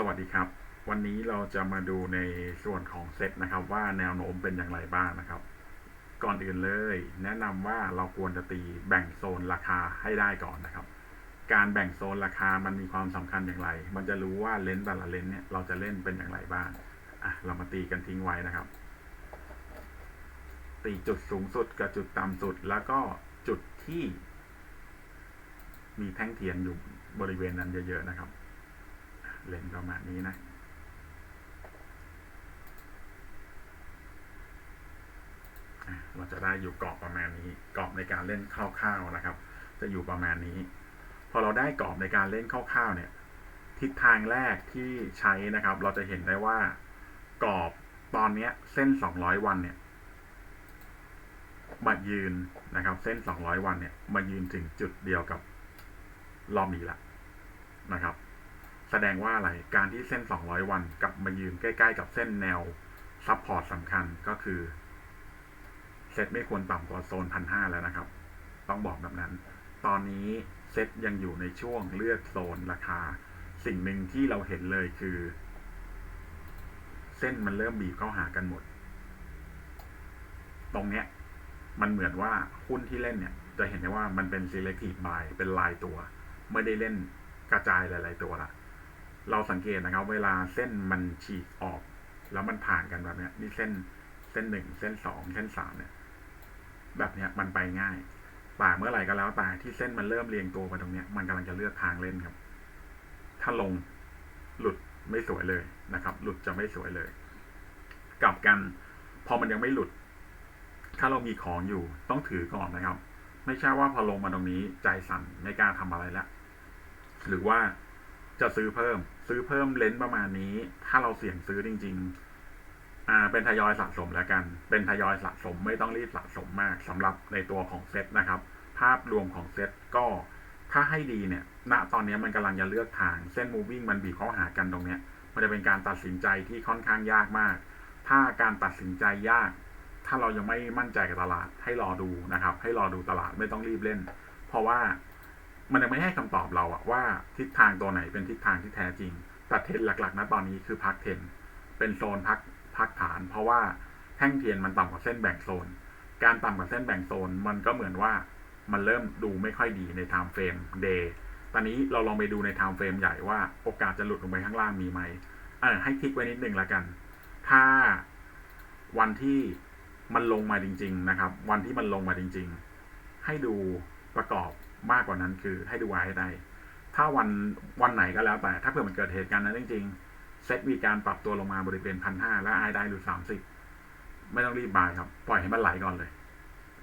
สวัสดีครับ วันนี้เราจะมาดูในส่วนของเซตนะครับ ว่าแนวโน้มเป็นอย่างไรบ้างนะครับ ก่อนอื่นเลย แนะนำว่าเราควรจะตีแบ่งโซนราคาให้ได้ก่อนนะครับ การแบ่งโซนราคามันมีความสำคัญอย่างไร มันจะรู้ว่าเลนส์แต่ละเลนส์เนี่ยเราจะเล่นเป็นอย่างไรบ้างอะเรามาตีกันทิ้งไว้นะครับ ตีจุดสูงสุดกับจุดต่ำสุด แล้วก็จุดที่ มีแท่งเทียนอยู่บริเวณนั้นเยอะๆนะครับ เลนประมาณนี้นะเราจะได้อยู่กรอบประมาณนี้กรอบในการเล่นคร่าวๆนะครับ จะอยู่ประมาณนี้ พอเราได้กรอบในการเล่นคร่าวๆเนี่ยทิศทางแรกที่ใช้นะครับ เราจะเห็นได้ว่ากรอบตอนเนี้ยเส้น 200 วันเนี่ยมายืนนะครับ เส้น 200 วันเนี่ยมายืนถึงจุดเดียวกับรอบนี้ละนะครับ แสดงว่าอะไร การที่เส้น 200 วันกลับมายืนใกล้ ๆ กับเส้นแนวซับพอร์ตสำคัญก็คือเซตไม่ควรต่ำกว่าโซนพันห้าแล้วนะครับ ต้องบอกแบบนั้น ตอนนี้เซตยังอยู่ในช่วงเลือกโซนราคา สิ่งหนึ่งที่เราเห็นเลยคือ เส้นมันเริ่มบีบเข้าหากันหมด ตรงเนี้ย มันเหมือนว่าหุ้นที่เล่นเนี่ย จะเห็นได้ว่ามันเป็น selective buy เป็นลายตัว ไม่ได้เล่นกระจายหลาย ๆ ตัวละ เราสังเกตนะครับ เวลาเส้นมันฉีกออก แล้วมันผ่านกันแบบเนี้ยนี่เส้นเส้นหนึ่งเส้นสองเส้นสามเนี่ย แบบเนี้ยมันไปง่ายแต่เมื่อไหร่ก็แล้วแต่ที่เส้นมันเริ่มเรียงตัวไปตรงเนี้ยมันกำลังจะเลือกทางเล่นครับ ถ้าลงหลุดไม่สวยเลยนะครับ หลุดจะไม่สวยเลย กลับกัน พอมันยังไม่หลุด ถ้าเรามีของอยู่ต้องถือก่อนนะครับ ไม่ใช่ว่าพอลงมาตรงนี้ใจสั่นไม่กล้าทำอะไรละหรือว่าจะซื้อเพิ่ม ซื้อเพิ่มเลนส์ประมาณนี้ ถ้าเราเสี่ยงซื้อจริง ๆ อ่า เป็นทยอยสะสมแล้วกัน เป็นทยอยสะสมไม่ต้องรีบสะสมมากสำหรับในตัวของเซตนะครับ ภาพรวมของเซตก็ถ้าให้ดีเนี่ย ณ ตอนนี้มันกำลังจะเลือกทาง เส้น moving มันบีบเข้าหากันตรงเนี้ย มันจะเป็นการตัดสินใจที่ค่อนข้างยากมาก ถ้าการตัดสินใจยาก ถ้าเรายังไม่มั่นใจกับตลาด ให้รอดูนะครับ ให้รอดูตลาดไม่ต้องรีบเล่น เพราะว่า มันยังไม่ให้คำตอบเราอะว่าทิศทางตัวไหนเป็นทิศทางที่แท้จริงแต่เทรนหลักๆนะตอนนี้คือพักเทรนเป็นโซนพักพักฐาน เพราะว่าแท่งเทียนมันต่ำกว่าเส้นแบ่งโซน การต่ำกว่าเส้นแบ่งโซน มันก็เหมือนว่ามันเริ่มดูไม่ค่อยดีในไทม์เฟรมเดย์ตอนนี้เราลองไปดูในไทม์เฟรมใหญ่ว่าโอกาสจะหลุดลงไปข้างล่างมีไหมเออให้คลิกไว้นิดนึงละกัน ถ้าวันที่มันลงมาจริง ๆ นะครับ วันที่มันลงมาจริง ๆ ให้ดูประกอบ มากกว่านั้นคือให้ดูไว้ได้ถ้าวันวันไหนก็แล้วแต่ ถ้าเผื่อมันเกิดเหตุการณ์นั้นจริงๆเซ็ตมีการปรับตัวลงมาบริเวณพันห้าแล้วไอได้ดูสามสิบไม่ต้องรีบบายครับ ปล่อยให้มันไหลก่อนเลย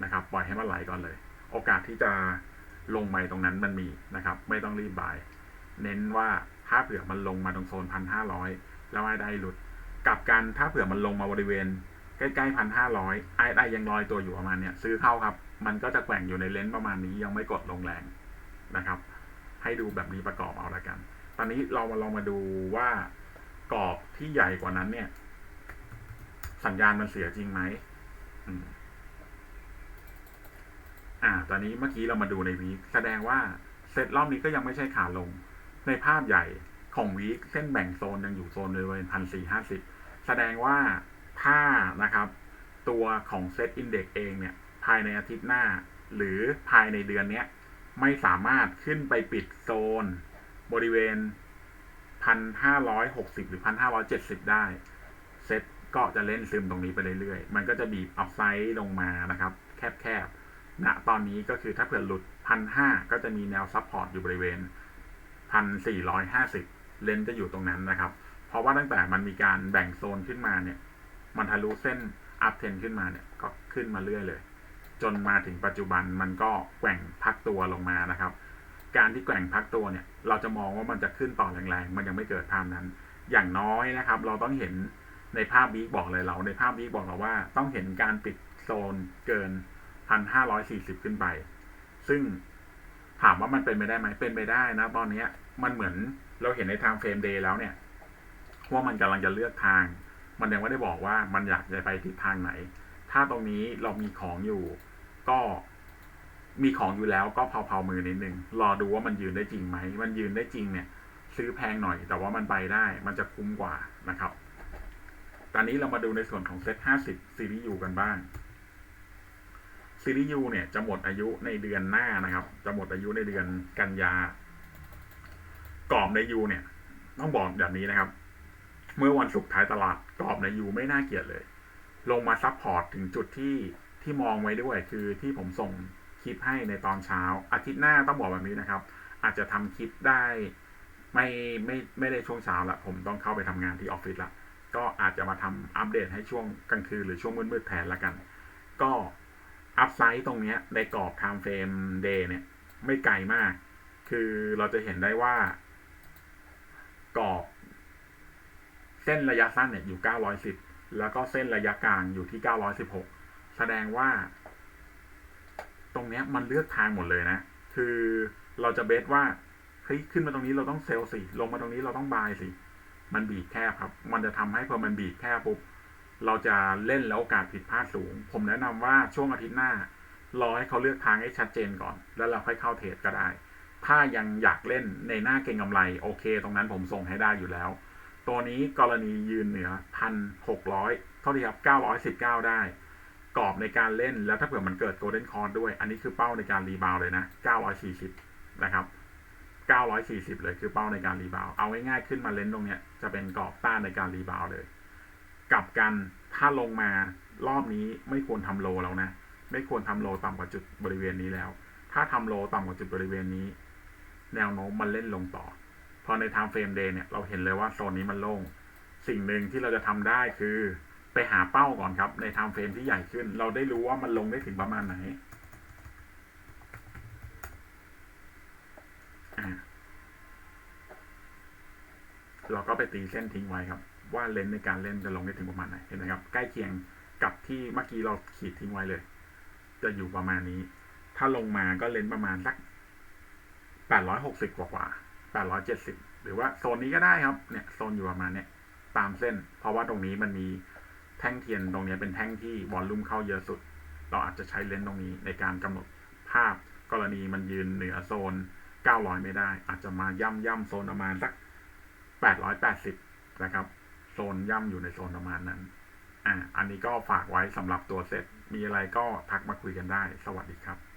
นะครับ ปล่อยให้มันไหลก่อนเลย โอกาสที่จะลงไปตรงนั้นมันมีนะครับ ไม่ต้องรีบบาย เน้นว่าถ้าเผื่อมันลงมาตรงโซนพันห้าร้อยแล้วไอได้หลุด กลับกันถ้าเผื่อมันลงมาบริเวณ ใกล้ๆพันห้าร้อยไอได้ยังลอยตัวอยู่ประมาณเนี้ยซื้อเข้าครับ มันก็จะแกว่งอยู่ในเลนส์ประมาณนี้ยังไม่กดลงแรงนะครับ ให้ดูแบบนี้ประกอบเอาละกัน ตอนนี้เรามาลองมาดูว่ากรอบที่ใหญ่กว่านั้นเนี่ย สัญญาณมันเสียจริงไหมอืมอ่า ตอนนี้เมื่อกี้เรามาดูในวีคแสดงว่าเซตรอบนี้ก็ยังไม่ใช่ขาลง ในภาพใหญ่ของวีคเส้นแบ่งโซนยังอยู่โซนบริเวณพันสี่ห้าสิบแสดงว่า ถ้านะครับตัวของเซตอินเด็กเองเนี่ยภายในอาทิตย์หน้า หรือภายในเดือนเนี้ยไม่สามารถขึ้นไปปิดโซน บริเวณพันห้าร้อยหกสิบหรือพันห้าร้อยเจ็ดสิบได้ เซตก็จะเล่นซึมตรงนี้ไปเรื่อยๆ มันก็จะบีบอัพไซด์ลงมานะครับ แคบๆณตอนนี้ก็คือถ้าเผื่อหลุดพันห้าก็จะมีแนวซับพอร์ตอยู่บริเวณพันสี่ร้อยห้าสิบเลนจะอยู่ตรงนั้นนะครับ เพราะว่าตั้งแต่มันมีการแบ่งโซนขึ้นมาเนี่ย มันทะลุเส้นอัพเทนขึ้นมาเนี่ยก็ขึ้นมาเรื่อยเลย จนมาถึงปัจจุบันมันก็แกว่งพักตัวลงมานะครับ การที่แกว่งพักตัวเนี่ย เราจะมองว่ามันจะขึ้นต่อแรงๆ มันยังไม่เกิดภาพนั้น อย่างน้อยนะครับ เราต้องเห็นในภาพบีกบอกเลยเรา ในภาพบีกบอกเราว่า ต้องเห็นการปิดโซนเกินพันห้าร้อยสี่สิบขึ้นไป ซึ่งถามว่ามันเป็นไปได้ไหมเป็นไปได้นะตอนเนี้ย มันเหมือนเราเห็นในทางเฟรมเดย์แล้วเนี่ยว่ามันกำลังจะเลือกทาง มันยังไม่ได้บอกว่ามันอยากจะไปทิศทางไหน ถ้าตรงนี้เรามีของอยู่ ก็มีของอยู่แล้วก็เผาๆมือนิดนึงรอดูว่ามันยืนได้จริงไหม มันยืนได้จริงเนี่ย ซื้อแพงหน่อย แต่ว่ามันไปได้ มันจะคุ้มกว่านะครับ ตอนนี้เรามาดูในส่วนของเซต50ซีรีส์ U กันบ้างซีรีส์ U เนี่ยจะหมดอายุในเดือนหน้านะครับ จะหมดอายุในเดือนกันยากรอบใน U เนี่ย ต้องบอกแบบนี้นะครับ เมื่อวันศุกร์ท้ายตลาดกรอบใน U ไม่น่าเกลียดเลย ลงมาซับพอร์ตถึงจุดที่ที่มองไว้ด้วยคือที่ผมส่งคลิปให้ในตอนเช้า อาทิตย์หน้าต้องบอกแบบนี้นะครับ อาจจะทำคลิปได้ไม่ไม่ไม่ได้ช่วงเช้าละผมต้องเข้าไปทำงานที่ออฟฟิศละก็อาจจะมาทำอัปเดตให้ช่วงกลางคืนหรือช่วงมืดๆแทนละกัน ก็อัพไซด์ตรงนี้ในกรอบ time frame day เนี่ย ไม่ไกลมาก คือเราจะเห็นได้ว่ากรอบ เส้นระยะสั้นเนี่ยอยู่ 910 แล้วก็เส้นระยะกลางอยู่ที่ 916 แสดงว่า ตรงเนี้ยมันเลือกทางหมดเลยนะ คือเราจะเบสว่าเฮ้ยขึ้นมาตรงนี้เราต้องเซลล์สิ ลงมาตรงนี้เราต้องบายสิ มันบีบแคบครับ มันจะทำให้พอมันบีบแคบปุ๊บ เราจะเล่นแล้วโอกาสผิดพลาดสูง ผมแนะนำว่าช่วงอาทิตย์หน้ารอให้เขาเลือกทางให้ชัดเจนก่อน แล้วเราค่อยเข้าเทรดก็ได้ ถ้ายังอยากเล่นในหน้าเก็งกำไร โอเค ตรงนั้นผมส่งให้ได้อยู่แล้ว ตัวนี้กรณียืนเหนือพันหกร้อยเท่าที่ครับเก้าร้อยสิบเก้าได้ กรอบในการเล่นแล้วถ้าเผื่อมันเกิดโกลเด้นคอร์ด้วย อันนี้คือเป้าในการรีบาวเลยนะเก้าร้อยสี่สิบนะครับ940เลยคือเป้าในการรีบาวเอาง่ายๆขึ้นมาเล่นตรงเนี้ยจะเป็นกรอบต้านในการรีบาวเลย กลับกันถ้าลงมารอบนี้ไม่ควรทำโลแล้วนะไม่ควรทำโลต่ำกว่าจุดบริเวณนี้แล้ว ถ้าทำโลต่ำกว่าจุดบริเวณนี้ แนวโน้มมันเล่นลงต่อ พอใน time frame day เนี่ยเราเห็นเลยว่าโซนนี้มันโล่ง สิ่งหนึ่งที่เราจะทำได้คือไปหาเป้าก่อนครับ ใน time frame ที่ใหญ่ขึ้น เราได้รู้ว่ามันลงได้ถึงประมาณไหนเราก็ไปตีเส้นทิ้งไว้ครับ ว่าเลนในการเล่นจะลงได้ถึงประมาณไหนเห็นไหมครับ ใกล้เคียงกับที่เมื่อกี้เราขีดทิ้งไว้เลย จะอยู่ประมาณนี้ ถ้าลงมาก็เลนประมาณสักแปดร้อยหกสิบกว่ากว่า แปดร้อยเจ็ดสิบหรือว่าโซนนี้ก็ได้ครับเนี่ยโซนอยู่ประมาณเนี้ยตามเส้น เพราะว่าตรงนี้มันมีแท่งเทียนตรงนี้เป็นแท่งที่วอลลุ่มเข้าเยอะสุด เราอาจจะใช้เลนส์ตรงนี้ในการกำหนดภาพกรณีมันยืนเหนือโซน 900 ไม่ได้ อาจจะมาย่ำย่ำโซนประมาณสัก 880 นะครับ โซนย่ำอยู่ในโซนประมาณนั้น อ่า อันนี้ก็ฝากไว้สำหรับตัวเซตมีอะไรก็ทักมาคุยกันได้ สวัสดีครับ